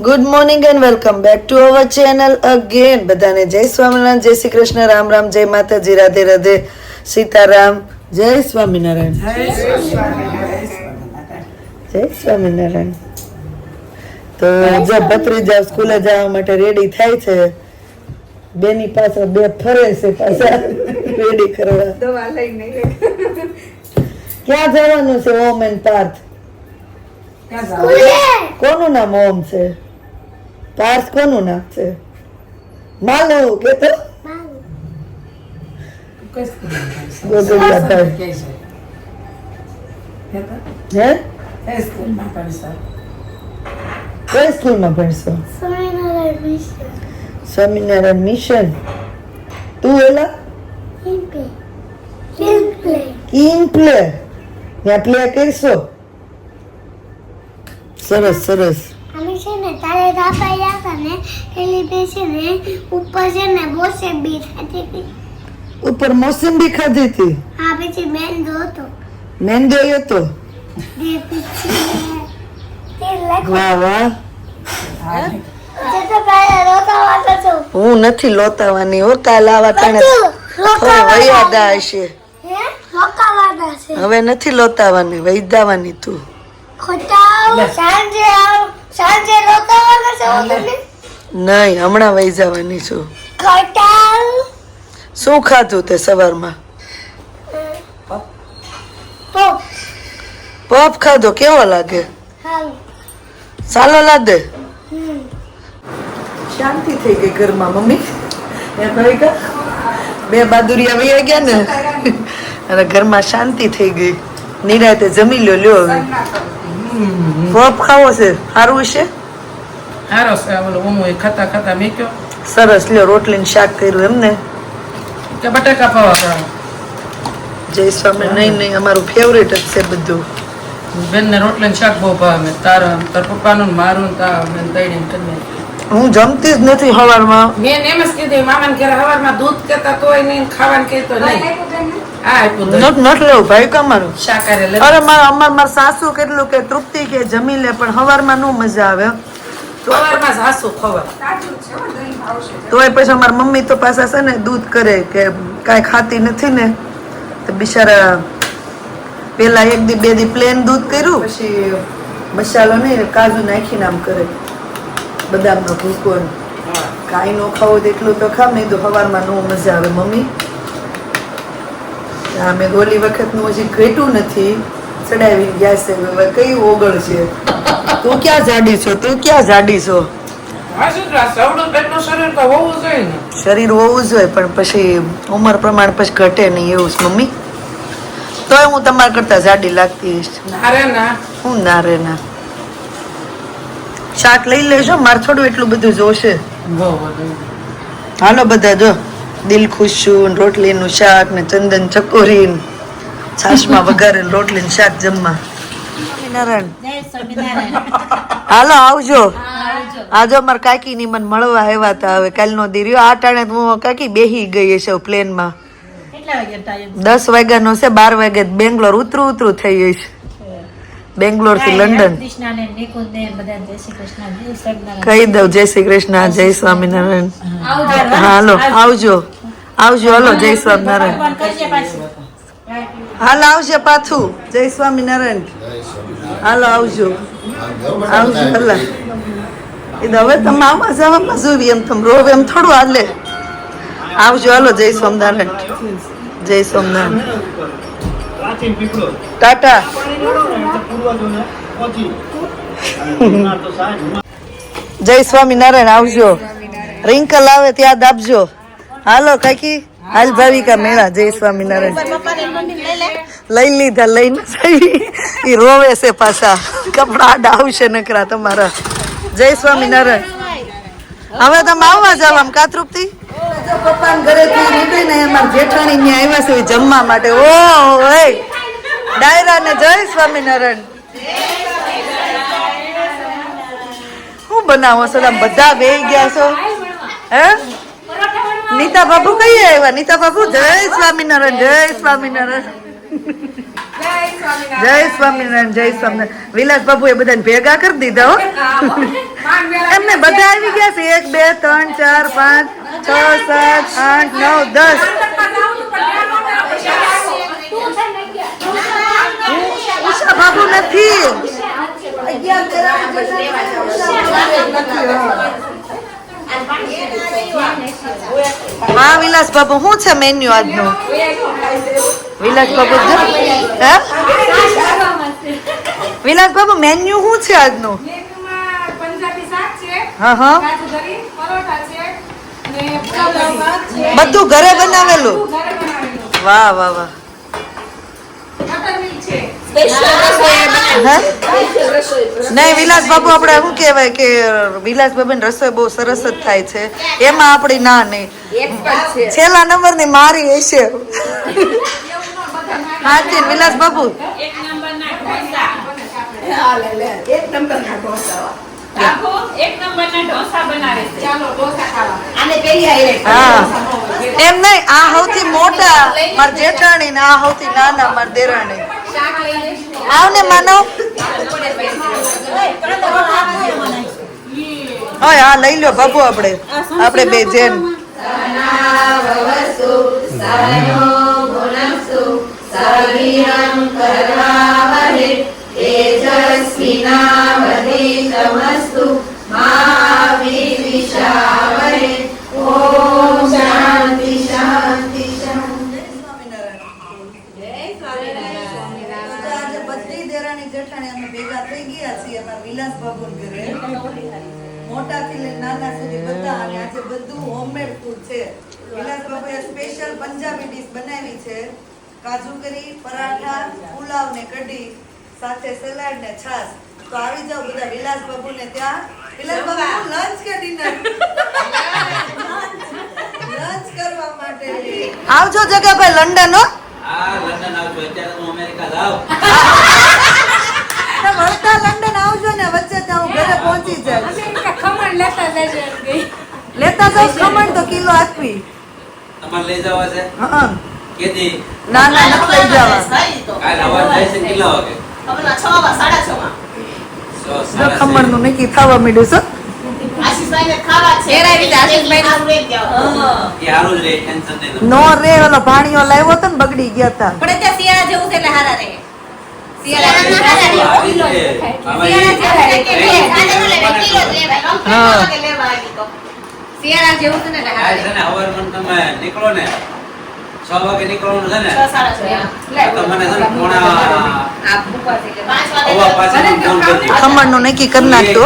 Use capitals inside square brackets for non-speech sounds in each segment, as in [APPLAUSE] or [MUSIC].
Good morning and welcome back to our channel again બધાને જય સ્વામિનારાયણ જય શ્રી કૃષ્ણ. રામ રામ જય માતાજી. રાધે રાધે. સીતારામ. જય સ્વામિનારાયણ. જય સ્વામિનારાયણ. તો જો ભત્રીજા સ્કૂલે જવા માટે રેડી થાય છે. બેની પાછળ બે ફરે છે પાછા. રેડી કરવા. ક્યાં જવાનું છે ઓમ એન્ડ પાર્થ? કોનું નામ ઓમ છે? પાર્થ કોનું નામ છે? માનવ કે તો કઈ સ્કૂલમાં ભણશો? સ્વામિનારાયણ મિશન. તું એલા? In play. ત્યાં પ્લે કરશો? સરસ સરસ. અમે છે ને તારે રાપા ગયા હતા ને પેલી બે છે ને ઉપર છે ને બોસે બી ખાતી હતી. ઉપર મોસંબી ખાધી હતી? હા પછી બેન હતો. મેંદો હતો? બે પછી તે લખ વાહ વાહ. હું. નથી લોતાવાની હો કાલ આવા તને વૈયાદા હશે. હવે નથી લોતાવાની વૈદાવાની તું. ખોટા સાંજે આવ સાંજે રોતા છો તમે? નહીં હમણાં વહી જવાની છું. ખોટા શું ખાધું તે સવારમાં? પોપ પફ ખાધો કેવો લાગે? સાલો લાગે? શાંતિ થઈ ગઈ ઘરમાં મમ્મી? બે બાદુરિયા વહી ગયા ને. અને ઘરમાં શાંતિ થઈ ગઈ. નિરાતે જમી લ્યો લ્યો હવે. પફ ખાવો છે સારું છે સારો છે ઓલો ઓમો એ ખાતા ખાતા મેક્યો સરસ લ્યો રોટલીને શાક કર્યું એમને કે બટાકા પાવા કરાવો જય સ્વામી નહીં નહીં અમારું ફેવરેટ જ છે બધું બેનને રોટલીને શાક બહુ ભાવે મેં તારા તાર પપ્પાનું મારું તારા બેન તૈડીને તમે હું જમતી જ નથી હવારમાં મેં એમ જ કીધું મામાને ઘરે હવારમાં દૂધ કેતા તોય નહીં ખાવાનું કહેતો નહીં. નટ નટ લેવું ભાઈ કમારું અરે મારા અમાર મારા સાસુ કેટલું કે તૃપ્તિ કે જમી લે પણ સવારમાં નો મજા આવે. સવારમાં જ હાસુ ખબર તોય પછી અમારી મમ્મી તો પાછા છે ને દૂધ કરે કે કાંઈ ખાતી નથી ને તો બિચારા પેલા એક દી બે દી પ્લેન દૂધ કર્યું પછી મસાલો નહીં કાજુ નાખીને આમ કરે. બદામનો ભૂકો કાઈ નો ખાવો તો એટલું તો ખાવ નહીં તો સવારમાં નો મજા આવે મમ્મી. આ મેં ઓલી વખતનું હજી ઘટ્યું નથી ચડાવી ગયા છે. હવે કઈ ઓગળ છે? તું ક્યાં જાડી છો? તું ક્યાં જાડી છો? શરીર હોવું જોઈએ પણ પછી ઉંમર પ્રમાણે પછી ઘટે નહીં એવું છે મમ્મી. તોય હું તમારા કરતા જાડી લાગતી હું ના રે ના શાક લઈ લેજો મારે થોડું એટલું બધું જોશે. હાલો બધા જો. દિલ ખુશું રોટલીનું શાક ને ચંદન ચકોરી ને છાશમાં વઘારેલ રોટલી ને શાક જમવા. હાલો આવજો. આજો માર કાકી ની મને મળવા આવ્યા હતા. હવે કાલનો દીર્યો આ ટાણે હું કાકી બેહી ગઈ છે પ્લેનમાં. દસ વાગ્યાનો છે બાર વાગે બેંગ્લોર ઉતરું ઉતરું થઈ ગઈ છે. બેંગ્લોરથી લંડન. કહી દઉં જય શ્રી કૃષ્ણ જય સ્વામિનારાયણ. હાલો. આવજો. આવજો. હાલો જય સ્વામિનારાયણ. હાલ આવજો પાછું. જય સ્વામિનારાયણ. હાલો આવજો. આવજો હલા. એ હવે તમે આવવા જવામાં જોવી એમ તમે રોવ એમ થોડું હાલે. આવજો હાલો જય સ્વામિનારાયણ. જય સ્વામિનારાયણ. ટાટા. જય સ્વામિનારાયણ, આવજો. રિંકલ આવે ત્યાં આપજો. હાલો, કાકી, હાલ ભાવિકા મેળા, જય સ્વામિનારાયણ. લઈ લીધા લઈને એ રોવે છે પાછા. કપડા આડા આવશે નકરા તમારા. જય સ્વામિનારાયણ. હવે તમે આવવા જાવ આમ કાતૃપ્તિ પપ્પા ઘરેથી જમવા માટે. ઓ, ઓય. ડાયરા ને જય સ્વામિનારાયણ. શું બનાવો આમ બધા બે ગયા છો? હે? નીતા બાબુ કઈ આવ્યા? નીતા બાબુ જય સ્વામિનારાયણ જય સ્વામિનારાયણ. જય સ્વામિનારાયણ જય સ્વામિનારાયણ. વિલાસ બાબુ એ બધાને ભેગા કરી દીધા હો એમને બધા આવી ગયા છે. એક, બે, ત્રણ, ચાર, પાંચ, છ, સાત, આઠ, નવ, દસ. ઉષા બાબુ નથી. હા વિલાસ બાબુ શું છે મેન્યુ આજનું? વિલાસ બાબુ જો હે? વિલાસ બાબુ મેન્યુ શું છે આજનું મેનુમાં પંજાબી શાક છે હા હા. ને બધું ઘરે બનાવેલું? વાહ વાહ વાહ. નહીં વિલાસ બાબુ આપણે શું કહેવાય કે વિલાસ બાબુ રસોઈ બહુ સરસ જ થાય છે. એમાં આપણી ના નહીં. છેલ્લા નંબરની મારી હશે. હાજી વિલાસ બાબુ. એક નંબરના ઢોસા. આખો એક નંબરના ઢોસા બનાવે છે. ચાલો ઢોસા ખાવા. હા. એમ નહીં આ સૌથી મોટા માર જેઠાણી ને આ સૌથી નાના માર દેરાણી. આવ ને માનવ ઓય હા લઈ લો બાબુ આપણે. આપણે બે જેન. બધી દેરાણી જેઠાણી અમે ભેગા થઈ ગયા છીએ અમારા વિલાસ બાબુના ઘરે. મોટાથી લઈને નાના સુધી બધા અને આજે બધું હોમમેડ ફૂડ છે. વિલાસ બાબુએ સ્પેશિયલ પંજાબી ડીશ બનાવી છે. કાજુ કરી પરાઠા પુલાવ ને કઢી સાથે સલાડ ને છાસ તો આવી જાઓ બધા વિલાસ બાબુ ને ત્યાં. વિલાસ બાબુ લંચ કે ડિનર લંચ કરવા માટે. આવજો જગાભાઈ લંડન હો. હા લંડન આવજો. અત્યારે હું અમેરિકા જાઉં ને વળતા લંડન આવજો ને વચ્ચે ત્યાં હું ઘરે પહોંચી જાય ખમણ લેતા જજો લેતા જાવ ખમણ તો કિલો આપવી તમારે લઈ જવા છે? હા. કેદી? ના ના નથી લઈ જવા. કાલ હવા થાય છે કિલો વાગે? સો, જો સાડા ખમણનું નક્કી થવા માંડ્યું છે. નો રે ઓલો ભાણીઓ લાવ્યો તો ને બગડી ગયા હતા પણ અત્યારે શિયાળા જેવું છે એટલે હારા એ- શિયાળા જેવું છે ને છે નીકળો ને છ વાગે નીકળવાનું ને? ને પોણા. ખમણનું નક્કી કરી નાખતો.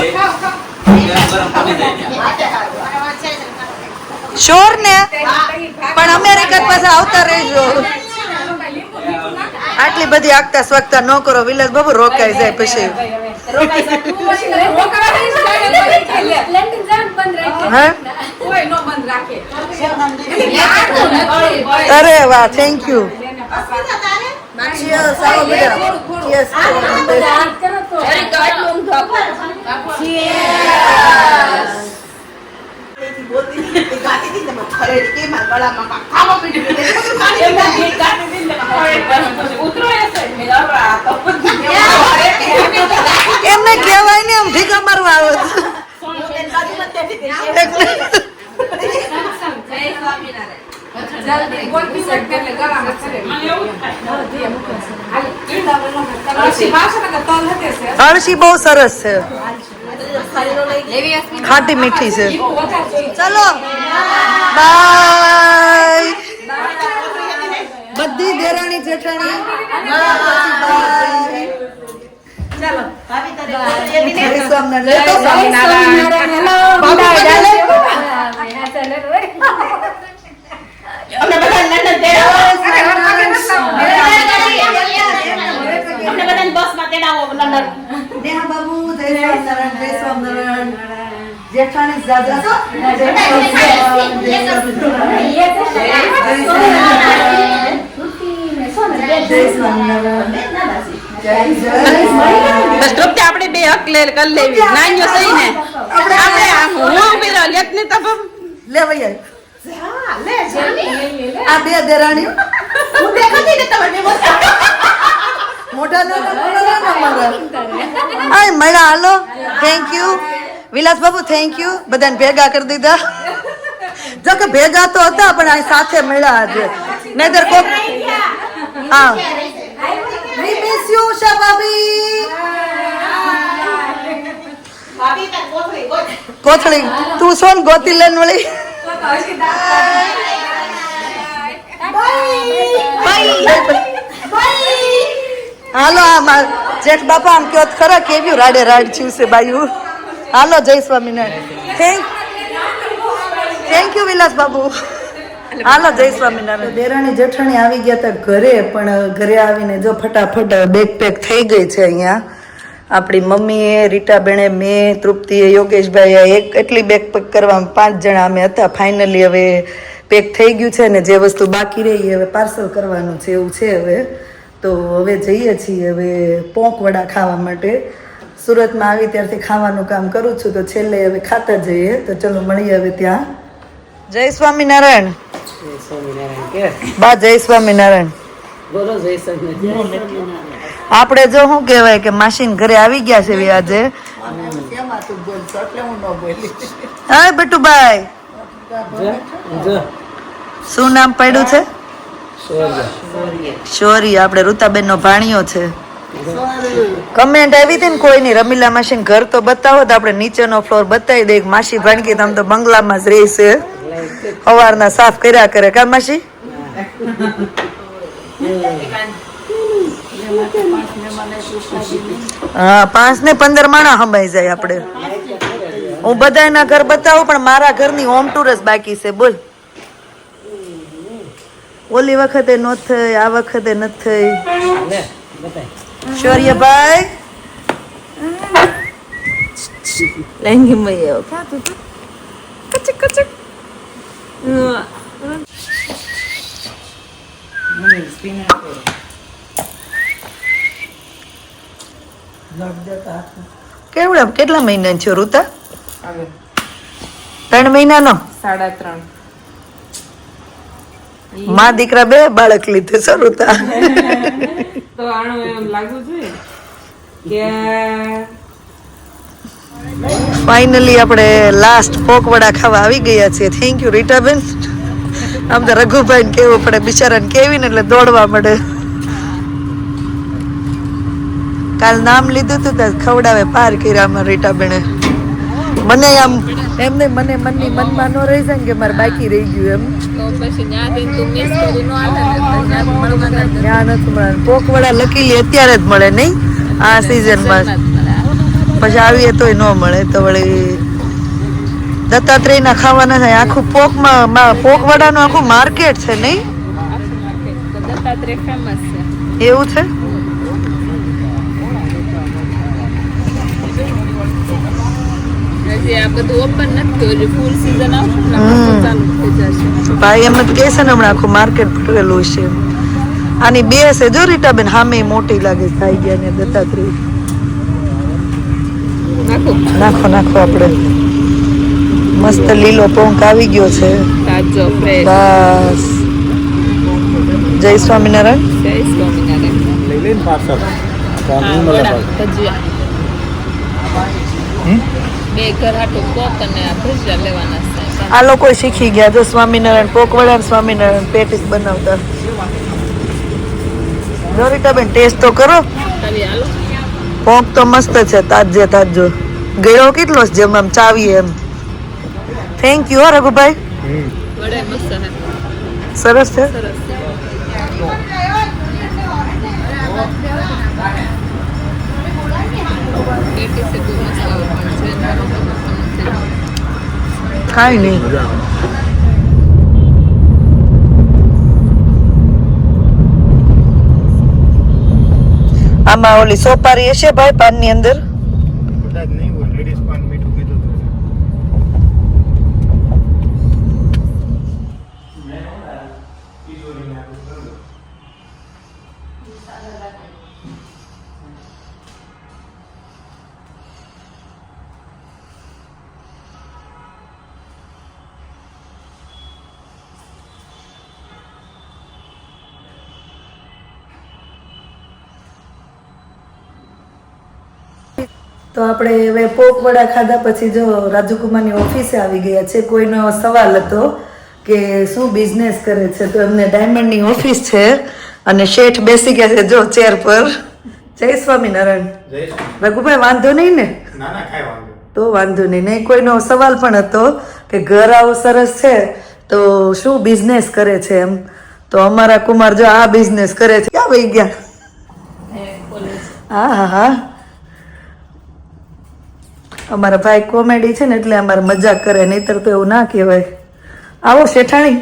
શ્યોર ને. પણ અમેરિકા પાસે આવતા રહેજો. આટલી બધી આગતા સ્વાગતા ન કરો. વિલાસ બાબુ રોકાઈ જાય પછી. હે? અરે વાહ થેન્ક યુ એમને કહેવાય ને એમ ભીખા મારવા આવે અળસી બહુ સરસ છે. ખાટી મીઠી છે. ચલો. બાય. બધી દેરાણી જેઠાણી. જય સ્વામિનારાયણ. લેતો સ્વામિનારાયણ. બાબુ બધા લે. નેહા બાબુ જય સ્વામિનારાયણ જય સ્વામિનારાયણ જેઠાણી છો જય સ્વામિનારાયણ, જય સ્વામિનારાયણ. જય સ્વામિનારાયણ જય સ્વામિનારાયણ. આપણે બે હક લે કરી લેવી નાન્યો સહી ને આપણે હું. લે આ બે દેરાણીઓ. મોટા? મારા આય મળ્યા હાલો. Thank you Vilas Babu thank you બધાને ભેગા કરી દીધા. જો કે ભેગા તો હતા પણ આ સાથે મળ્યા આજે. નહીતર કોક હા. We miss you, ઉષા કોથળી. તું ને ગોતી લેન વળી? હાલો આ જેઠ બાપા આમ કયો ખરા કેવ્યું રાડે રાડ થયું છે બાયું. હાલો જય Swaminarayan. Thank thank you Vilas Babu. હાલો જય સ્વામિનારાયણ. દેરાણી જેઠાણી આવી ગયા હતા ઘરે પણ ઘરે આવીને જો ફટાફટ બેગ પેક થઈ ગઈ છે અહીંયા. આપણી મમ્મીએ રીટાબેણે મેં તૃપ્તિએ યોગેશભાઈએ એક એટલી બેગ પેક કરવામાં પાંચ જણા અમે હતા. ફાઇનલી હવે પેક થઈ ગયું છે ને જે વસ્તુ બાકી રહી હવે પાર્સલ કરવાનું છે એવું છે હવે. તો હવે જઈએ છીએ હવે પોંક વડા ખાવા માટે. સુરતમાં આવી ત્યારથી ખાવાનું કામ કરું છું તો છેલ્લે હવે ખાતા જઈએ. તો ચલો મળીએ હવે ત્યાં. જય સ્વામિનારાયણ. બા જય સ્વામિનારાયણ. આપણે જો શું કહેવાય કે માસીન ઘરે આવી ગયા છે હવે આજે. હા બટુભાઈ. શું નામ પડ્યું છે? શોરી આપણે રુતાબેન નો ભાણિયો છે. કમેન્ટ આવી હતી ને કોઈની? રમીલા માસી ઘર તો બતાવો તો આપણે નીચેનો ફ્લોર બતાવી દઈએ. માસી ભાણકી તમે તો બંગલામાં જ રહેશે સવારના સાફ કર્યા કરે. કા માસી? હા પાંચ ને પંદર માણા સમાઈ જાય આપણે. હું બધાના ઘર બતાવું પણ મારા ઘરની હોમ ટુરસ જ બાકી છે બોલ. ઓલી વખતે ન થઈ આ વખતે ન થઈ. શૌર્યભાઈ. લેંગી મય કચક કચક કેવડા કેટલા મહિના છે ઋતા? ત્રણ મહિનાનો? સાડા ત્રણ. માં દીકરા બે બાળક લીધું છે ઋતા. તો આનું એમ લાગવું જોઈએ કે ફાઇનલી આપણે લાસ્ટ પોકવડા ખાવા આવી ગયા છીએ. થેન્ક યુ રીટાબેન આમ તો રઘુભાઈ કેવું પડે બિચારાને કેવી ને એટલે દોડવા મળે. કાલ નામ લીધું હતું ત્યાં ખવડાવે પાર કર્યા અમારા રીટાબેને મને આમ એમને મને મનની મનમાં ન રહી જાય કે મારે બાકી રહી ગયું એમ. ત્યાં નથી મળે પોકવડા લકીલી અત્યારે જ મળે નહીં? આ સિઝનમાં પછી આવીએ તોય ન મળે. તો વળી દત્તાત્રેયના ખાવાના થાય આખું પોકમાં પોકવડાનું આખું માર્કેટ છે નહીં? એવું છે? હજી આ બધું ઓપન નથી ફૂલ સીઝન આવશે ને ચાલુ થઈ જશે. ભાઈ એમ જ કહે છે ને હમણાં આખું માર્કેટ ભરેલું છે. આની બે હશે જો રીટાબેન હામે મોટી લાગે થઈ ગયા ને દત્તાત્રી નાખું. નાખો નાખો આપણે. મસ્ત લીલો પોંક આવી ગયો છે. તાજો બસ. જય સ્વામિનારાયણ. જય સ્વામિનારાયણ. હા વડા ભજીયા. બે ઘર હાટું કોક અને આ ભજીયા લેવાના છે. આ લોકો શીખી ગયા જો સ્વામિનારાયણ પોકવડા સ્વામિનારાયણ પેટીસ બનાવતા. બેન ટેસ્ટ તો કરો. પોંક તો મસ્ત છે તાજે તાજો. ગયો કેટલો છે જેમ આમ ચાવીએ એમ. થેન્ક યુ હો રઘુભાઈ. સરસ છે? સરસ પેટીસ એ બહુ મસ્ત આવે પણ છે નાનો પણ નથી. કાંઈ નહીં. આમાં ઓલી સોપારી હશે ભાઈ પાનની અંદર? તો આપણે હવે પોક વડા ખાધા પછી જો રાજુકુમારની ઓફિસે આવી ગયા છે કોઈનો સવાલ હતો કે શું બિઝનેસ કરે છે તો એમને ડાયમંડની ઓફિસ છે અને શેઠ બેસી ગયા છે જો ચેર પર. જય સ્વામિનારાયણ. રઘુભાઈ વાંધો નહીં ને? ના ના કાંઈ વાંધો તો વાંધો નહીં. નહીં કોઈનો સવાલ પણ હતો કે ઘર આવું સરસ છે તો શું બિઝનેસ કરે છે એમ? તો અમારા કુમાર જો આ બિઝનેસ કરે છે. ક્યાં વહી ગયા? હા હા હા. અમારા ભાઈ કોમેડી છે ને એટલે અમારે મજાક કરે, નહીતર તો એવું ના કહેવાય. આવો, શેઠાણી.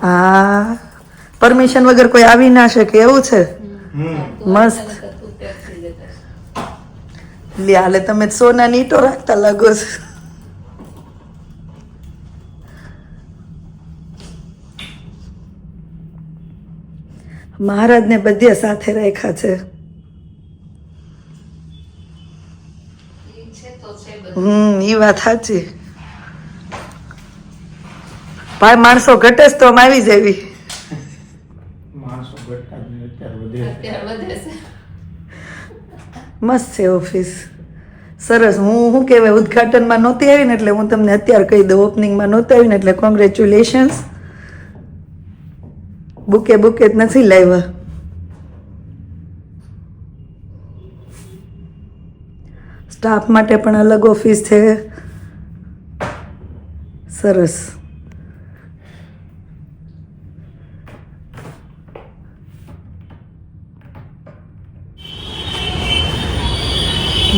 હા, પરમિશન વગર કોઈ આવી ના શકે, એવું છે? મસ્ત. લે તમે સોના નીટો રાખતા લાગો છો. મહારાજને બધે સાથે રાખ્યા છે. હમ એ વાત સાચી. ભાઈ માણસો ઘટે તો આમ આવી જવી માણસો ઘટતા જ નહીં, અત્યારે વધે છે. મસ્ત છે ઓફિસ. સરસ. હું શું કહેવાય ઉદઘાટનમાં નહોતી આવી ને એટલે હું તમને અત્યારે કહી દઉં ઓપનિંગમાં નહોતી આવી ને એટલે કોંગ્રેચ્યુલેશન્સ બુકે બુકે જ નથી લાવ્યા. સ્ટાફ માટે પણ અલગ ઓફિસ છે. સરસ.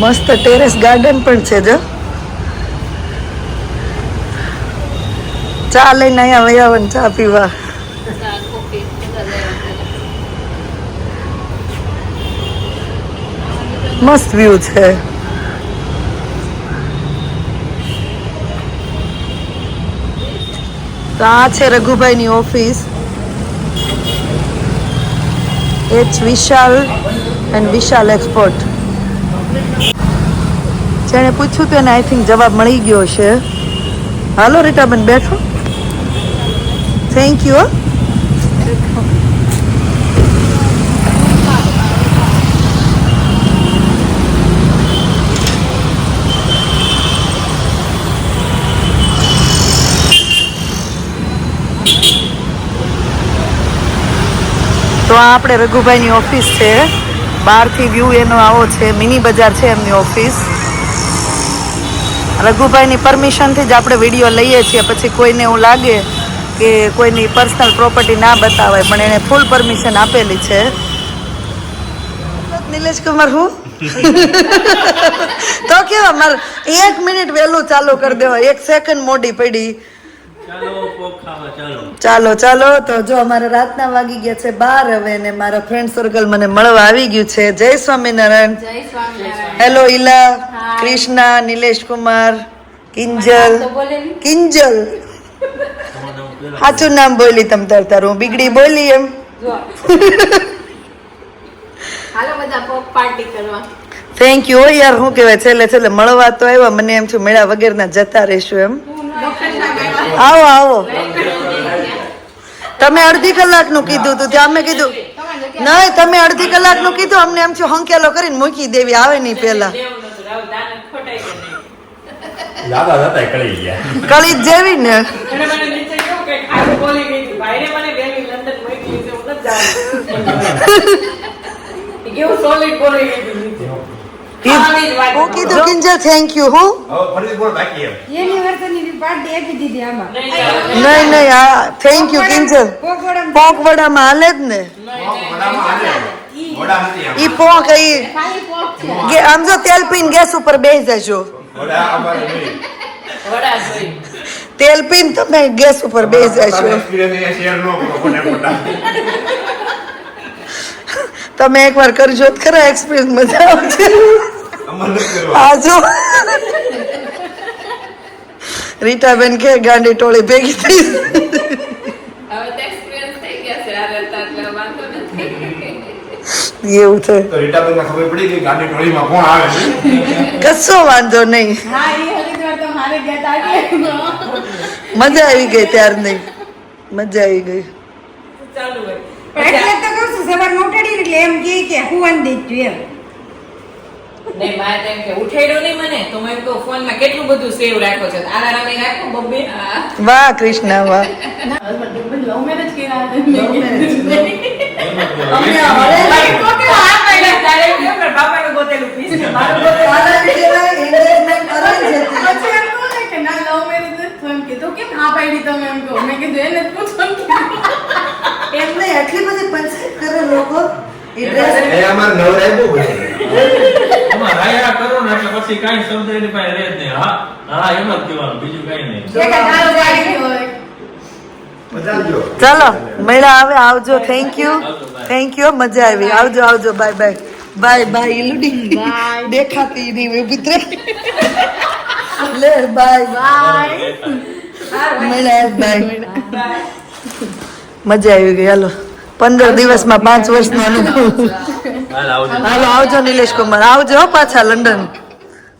મસ્ત ટેરેસ ગાર્ડન પણ છે જો. ચા લઈને અહીંયા વયા ને ચા પીવા. મસ્ત વ્યૂ છે. તો આ છે રઘુભાઈની office. H Vishal and Vishal export જેણે પૂછ્યું તેને આઈ થિંક જવાબ મળી ગયો છે હાલો રીટાબેન બેઠો. થેન્ક યુ તો આ આપણે રઘુભાઈની ઓફિસ છે. બહારથી વ્યૂ એનો આવો છે. મિની બજાર છે એમની ઓફિસ. રઘુભાઈની પરમિશનથી જ આપણે વીડિયો લઈએ છીએ. પછી કોઈને એવું લાગે કે કોઈની પર્સનલ પ્રોપર્ટી ના બતાવાય, પણ એને ફૂલ પરમિશન આપેલી છે. નિલેશ કુમાર હું? [LAUGHS] તો કેવા, મારે એક મિનિટ વહેલું ચાલુ કરી દેવાય એક સેકન્ડ મોડી પડી. ચાલો ચાલો. ચાલો ચાલો તો જો અમારે રાતના વાગી ગયા છે બાર હવે ને મારા ફ્રેન્ડ સર્કલ મને મળવા આવી ગયું છે. જય સ્વામિનારાયણ. હેલો ઈલા કૃષ્ણા નિલેશ કુમાર કિંજલ કિંજલ સાચું નામ બોલી તમ તાર તારું. હું બીગડી બોલી એમ. હાલો બધા પોપ પાર્ટી કરવા. થેન્ક યુ યાર શું કહેવાય? છેલ્લે છેલ્લે મળવા તો આવ્યા. મને એમ છું મેળા વગરના જતા રહેશું એમ. આવો આવો. તમે અડધી કલાકનું કીધું તું ત્યાં અમે કીધું નહીં તમે અડધી કલાકનું કીધું અમને એમ છું હંકેલો કરીને મૂકી દેવી આવે નહીં પેલા કળી જ જેવી ને. કેવું સોલિડ બોલી ગઈ હું કીધું કિંજલ થેન્ક યુ હું. નહીં નહીં નહીં આ થેન્ક યુ કિંજલ. પોક વડામાં હાલે જ ને. ઈ પોક ઈ આમ જો તેલ પીને ગેસ ઉપર બેસી જજો. તેલ પીને તમે ગેસ ઉપર બેસી તારો જશો experience અહીંયા share ન કરો, ખોટા ખોટા. તમે એકવાર કરજો તો ખરા એક્સપિરિયન્સ મજા આવશે. આજો આ જો. રીટાબેન કે ગાંડી ટોળી ભેગી થઈ. એવું છે. તો રીટાબેનને ખબર પડી ગઈ ગાંડી ટોળીમાં કોણ આવે છે? કશો વાંધો નહીં. મજા આવી ગઈ ત્યારની. મજા આવી ગઈ. ચાલુ હોય. એટલે તો કહું શું સવારમાં ઉઠાડી એટલે એમ કહે કે હુવાન દેજો એમ ને મારે તો એમ કે ઉઠાડ્યો નહીં મને. તો મેં તો ફોનમાં કેટલું બધું સેવ રાખ્યો છે? આલારામ એ રાખ્યો બબ્બે વાહ કૃષ્ણ વાહ. લવ મેરેજ કર્યા તારે એમ કહ્યું કે બાપાનું ગોતેલું પીસ ને મારું પછી એમ કહું ને કે ના લવ મેરેજ નથી થયું એમ કીધું કેમ હા પાડી તમે એમ કહો? મેં કીધું એને જ પૂછો એમ કીધું. એમને એટલી બધી પંચાયત કરે લોકો એ અમાર અમારે નવરાય બહુ હોય એમાં કરો ને એટલે પછી કાઈ શબ્દ એની પાસે રહે જ નહીં. હા હા એમ જ કહેવાનું બીજું કાઈ નહીં. હોય. ચાલો મેળા આવે આવજો. થેન્ક યુ થેન્ક યુ મજા આવી. આવજો આવજો. બાય બાય બાય બાય ઇલુડી દેખાતી નહીં ઊભી રહે લે બાય મળ્યા બાય મજા આવી ગઈ. હાલો. પંદર દિવસમાં પાંચ વર્ષનો અનુભવ. હાલ આવજો. હાલો આવજો નિલેશ કુમાર. આવજો હો પાછા લંડન.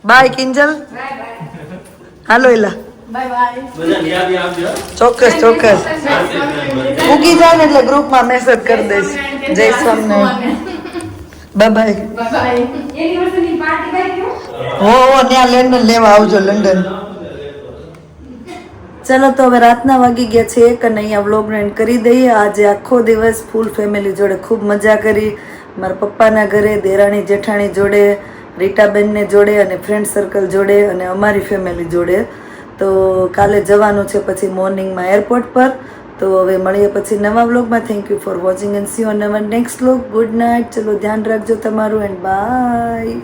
બાય કિંજલ. હાલો એલા. ચોક્કસ ચોક્કસ. ઉગી જાય ને એટલે ગ્રુપમાં મેસેજ કરી દઈશ. જય સ્વામિનારાયણ. બાય બાય હો હો ત્યાં લંડન લેવા આવજો લંડન. ચાલો તો હવે રાતના વાગી ગયા છે એક અને અહીંયા વ્લોગ એન્ડ કરી દઈએ. આજે આખો દિવસ ફૂલ ફેમિલી જોડે ખૂબ મજા કરી. મારા પપ્પાના ઘરે, દેરાણી જેઠાણી જોડે, રીટાબેનને જોડે અને ફ્રેન્ડ સર્કલ જોડે અને અમારી ફેમિલી જોડે. તો કાલે જવાનું છે પછી મોર્નિંગમાં એરપોર્ટ પર. તો હવે મળીએ પછી નવા વ્લોગમાં thank you for watching and see on our next vlog good night ચલો ધ્યાન રાખજો તમારું એન્ડ બાય